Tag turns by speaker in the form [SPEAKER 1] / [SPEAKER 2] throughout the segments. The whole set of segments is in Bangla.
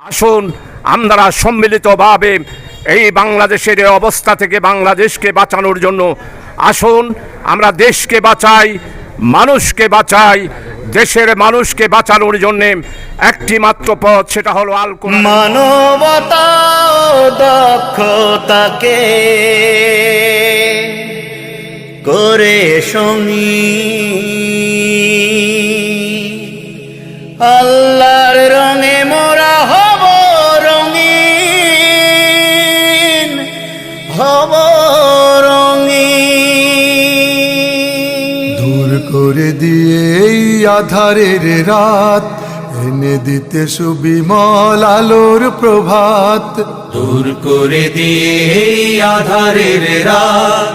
[SPEAKER 1] আসুন আমরা সম্মিলিতভাবে এই বাংলাদেশের অবস্থা থেকে বাংলাদেশকে বাঁচানোর জন্য আসুন, আমরা দেশকে বাঁচাই, মানুষকে বাঁচাই, দেশের মানুষকে বাঁচানোর জন্যে একটি মাত্র পথ, সেটা হলো আল
[SPEAKER 2] মানবতা দক্ষতাকে করে সঙ্গী আল্লাহর
[SPEAKER 3] দূর করে দিয়ে এই আধারের রাত এনে দিতে সুবিমল আলোর প্রভাত।
[SPEAKER 2] দূর করে দিয়ে এই আধারের রাত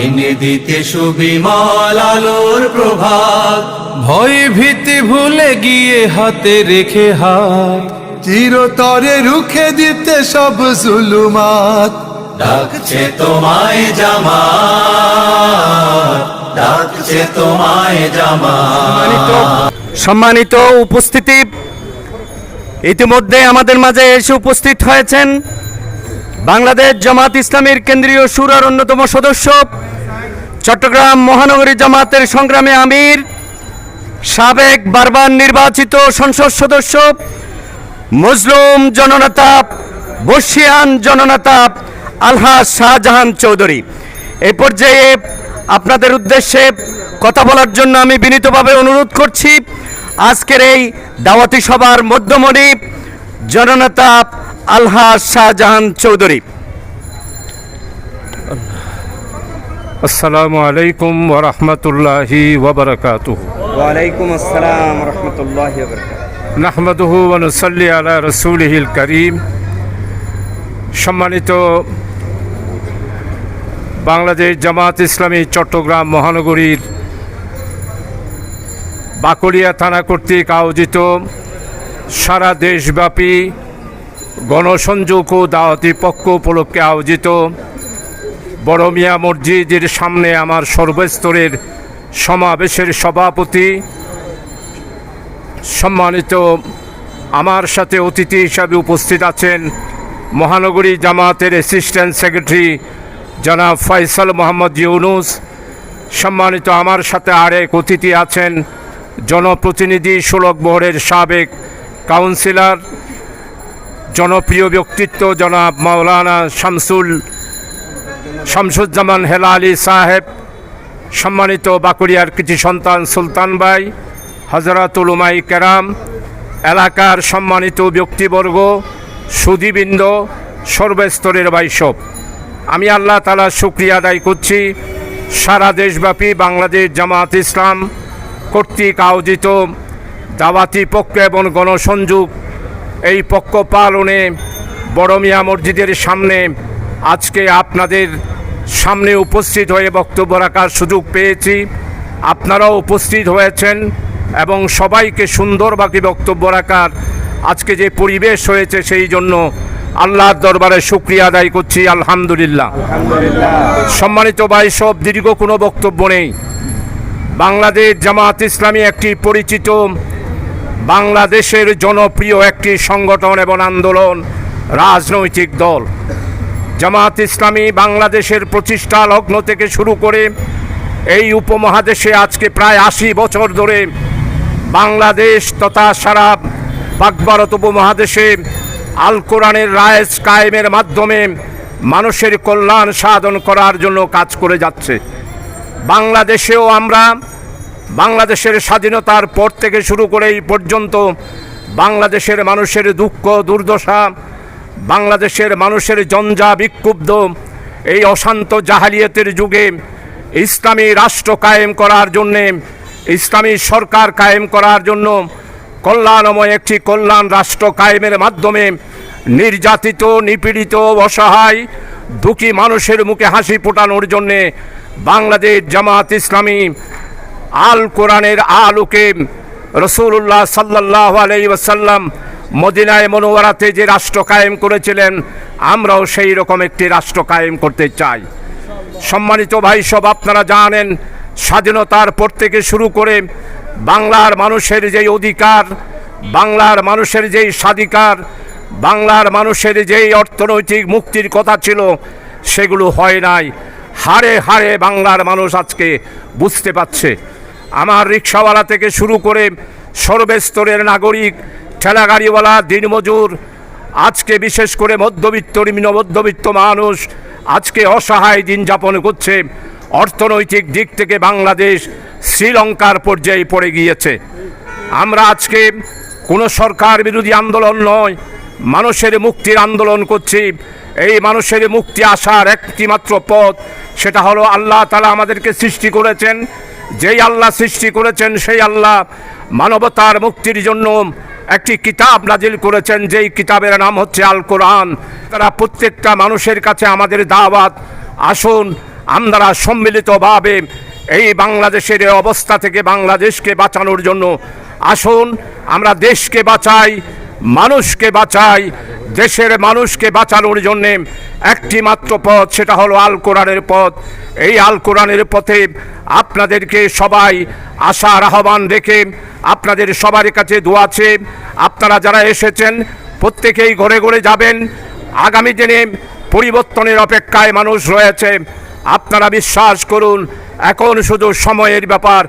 [SPEAKER 2] এনে দিতে সুবিমল আলোর প্রভাত।
[SPEAKER 3] ভয় ভীতি ভুলে গিয়ে হাতে রেখে হাত চিরতরে রুখে দিতে সব জুলুমাত।
[SPEAKER 2] ডাকছে তোমায় জামা
[SPEAKER 1] সম্মানিত উপস্থিতি। ইতিমধ্যে আমাদের মাঝে এসে উপস্থিত হয়েছেন বাংলাদেশ জামাত ইসলামীর কেন্দ্রীয় সুরার অন্যতম সদস্য, চট্টগ্রাম মহানগরী জামাতের সংগ্রামে আমির, সাবেক বারবার নির্বাচিত সংসদ সদস্য, মুসলিম জননেতা, বর্ষিয়ান জননেতা আলহাজ শাহজাহান চৌধুরী। এ পর্যায়ে আপনাদের উদ্দেশ্যে কথা বলার জন্য আমি বিনীতভাবে অনুরোধ করছি। আজকের এই দাওয়াতি সভার মধ্যমণি জননেতা আলহাজ শাহজাহান চৌধুরী। আসসালামু আলাইকুম ওরহমতুল্লাহি ওবরকাতুহ
[SPEAKER 4] ওয়ালাইকুম আসসালাম রহমতুল্লাহ
[SPEAKER 1] নাহমাদুহ ওয়ানুসাল্লি আলা রসুলহিল করিম। সম্মানিত বাংলাদেশ জামাত ইসলামী চট্টগ্রাম মহানগরীর বাকলিয়া থানা কর্তৃক আয়োজিত সারা দেশব্যাপী গণসংযোগ ও দাওয়াতি পক্ষ উপলক্ষে আয়োজিত বড় মিয়া মসজিদের সামনে আমার সর্বস্তরের সমাবেশের সভাপতি সম্মানিত আমার সাথে অতিথি হিসাবে উপস্থিত আছেন মহানগরী জামাতের অ্যাসিস্ট্যান্ট সেক্রেটারি জনাব ফয়সাল মোহাম্মদ ইউনুস। সম্মানিত আমার সাথে আরেক অতিথি আছেন, জনপ্রতিনিধি সুলক বহরের সাবেক কাউন্সিলর, জনপ্রিয় ব্যক্তিত্ব জনাব মাওলানা শামসুল, শামসুজ্জামান হেলালি সাহেব, সম্মানিত বাকুড়িয়ার কৃতি সন্তান সুলতান ভাই হজরতুল উমাই কেরাম, এলাকার সম্মানিত ব্যক্তিবর্গ, সুদীবৃন্দ, সর্বস্তরের বাইসব আমি আল্লাহ তালা শুক্রিয়া আদায় করছি। সারা দেশব্যাপী বাংলাদেশ জামাত ইসলাম কর্তৃক আয়োজিত দাওয়াতি পক্ষ এবং গণসংযোগ এই পক্ষ পালনে বড় মিয়া মসজিদের সামনে আজকে আপনাদের সামনে উপস্থিত হয়ে বক্তব্য রাখার সুযোগ পেয়েছি। আপনারাও উপস্থিত হয়েছেন এবং সবাইকে সুন্দর বাকি বক্তব্য রাখার আজকে যে পরিবেশ হয়েছে সেই জন্য আল্লাহর দরবারে শুক্রিয়া আদায় করছি, আলহামদুলিল্লাহ। সম্মানিত ভাই, সব দীর্ঘ কোনো বক্তব্য নেই। বাংলাদেশ জামাত ইসলামী একটি পরিচিত, বাংলাদেশের জনপ্রিয় একটি সংগঠন এবং আন্দোলন, রাজনৈতিক দল। জামাত ইসলামী বাংলাদেশের প্রতিষ্ঠা লগ্ন থেকে শুরু করে এই উপমহাদেশে আজকে প্রায় আশি বছর ধরে বাংলাদেশ তথা সারা পাকভারত উপমহাদেশে আল কোরআনের রায়েস কায়েমের মাধ্যমে মানুষের কল্যাণ সাধন করার জন্য কাজ করে যাচ্ছে। বাংলাদেশেও আমরা বাংলাদেশের স্বাধীনতার পর থেকে শুরু করে এই পর্যন্ত বাংলাদেশের মানুষের দুঃখ, দুর্দশা, বাংলাদেশের মানুষের জঞ্জা, বিক্ষুব্ধ, এই অশান্ত জাহালিয়াতের যুগে ইসলামী রাষ্ট্র কায়েম করার জন্যে, ইসলামী সরকার কায়েম করার জন্য কল্যাণময় একটি কল্যাণ রাষ্ট্র কায়েমের মাধ্যমে নির্যাতিত, নিপীড়িত অসহায় দুঃখী মানুষের মুখে হাসি ফোটানোর জন্যে বাংলাদেশ জামাত ইসলামী আল কোরআনের আলোকে রসুল্লাহ সাল্লাহ আলাই ওসাল্লাম মদিনায় মনোয়ারাতে যে রাষ্ট্র কায়েম করেছিলেন, আমরাও সেই রকম একটি রাষ্ট্র কায়েম করতে চাই। সম্মানিত ভাই সব, আপনারা জানেন, স্বাধীনতার পর থেকে শুরু করে বাংলার মানুষের যেই অধিকার, বাংলার মানুষের যেই স্বাধিকার, বাংলার মানুষের যেই অর্থনৈতিক মুক্তির কথা ছিল, সেগুলো হয় নাই। হারে হারে বাংলার মানুষ আজকে বুঝতে পারছে। আমার রিক্সাওয়ালা থেকে শুরু করে সর্বস্তরের নাগরিক, ঠেলাগাড়িওয়ালা, দিনমজুর, আজকে বিশেষ করে মধ্যবিত্ত নিম্ন মধ্যবিত্ত মানুষ আজকে অসহায় দিন যাপন করছে। অর্থনৈতিক দিক থেকে বাংলাদেশ শ্রীলঙ্কার পর্যায়ে পড়ে গিয়েছে। আমরা আজকে কোনো সরকার বিরোধী আন্দোলন নয়, মানুষের মুক্তির আন্দোলন করছি। এই মানুষের মুক্তি আসার একটিমাত্র পথ, সেটা হলো আল্লাহ তালা আমাদেরকে সৃষ্টি করেছেন। যেই আল্লাহ সৃষ্টি করেছেন, সেই আল্লাহ মানবতার মুক্তির জন্য একটি কিতাব নাজিল করেছেন। যেই কিতাবের নাম হচ্ছে আল কোরআন তারা প্রত্যেকটা মানুষের কাছে আমাদের দাওয়াত, আসুন, আমরা সম্মিলিতভাবে এই বাংলাদেশের অবস্থা থেকে বাংলাদেশকে বাঁচানোর জন্য আসুন, আমরা দেশকে বাঁচাই, মানুষকে বাঁচাই, দেশের মানুষকে বাঁচানোর জন্যে একটি মাত্র পথ, সেটা হলো আল কোরআনের পথ। এই আল কোরআনের পথে আপনাদেরকে সবাই আশার আহ্বান রেখে আপনাদের সবার কাছে দোয়াছে আপনারা যারা এসেছেন, প্রত্যেকেই ঘরে ঘরে যাবেন। আগামী দিনে পরিবর্তনের অপেক্ষায় মানুষ রয়েছে। আপনারা বিশ্বাস করুন এখন শুধু সময়ের ব্যাপার।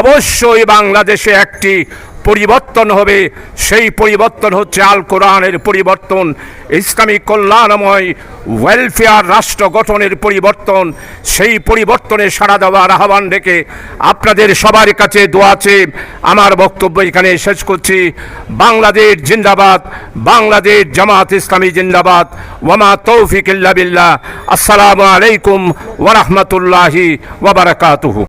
[SPEAKER 1] অবশ্যই বাংলাদেশে একটি পরিবর্তন হবে। সেই পরিবর্তন হচ্ছে আল কোরআনের পরিবর্তন। ইসলামিক কল্যাণময় ওয়েলফেয়ার রাষ্ট্র গঠনের পরিবর্তন। সেই পরিবর্তনে সাড়া দেওয়ার আহ্বান রেখে আপনাদের সবার কাছে দোয়াছে আমার বক্তব্য এখানে শেষ করছি। বাংলাদেশ জিন্দাবাদ, বাংলাদেশ জামাত ইসলামী জিন্দাবাদ। ওয়ামা তৌফিক বিল্লাহ। আসসালামু আলাইকুম ওরহমতুল্লাহি ওবরাকাতুহু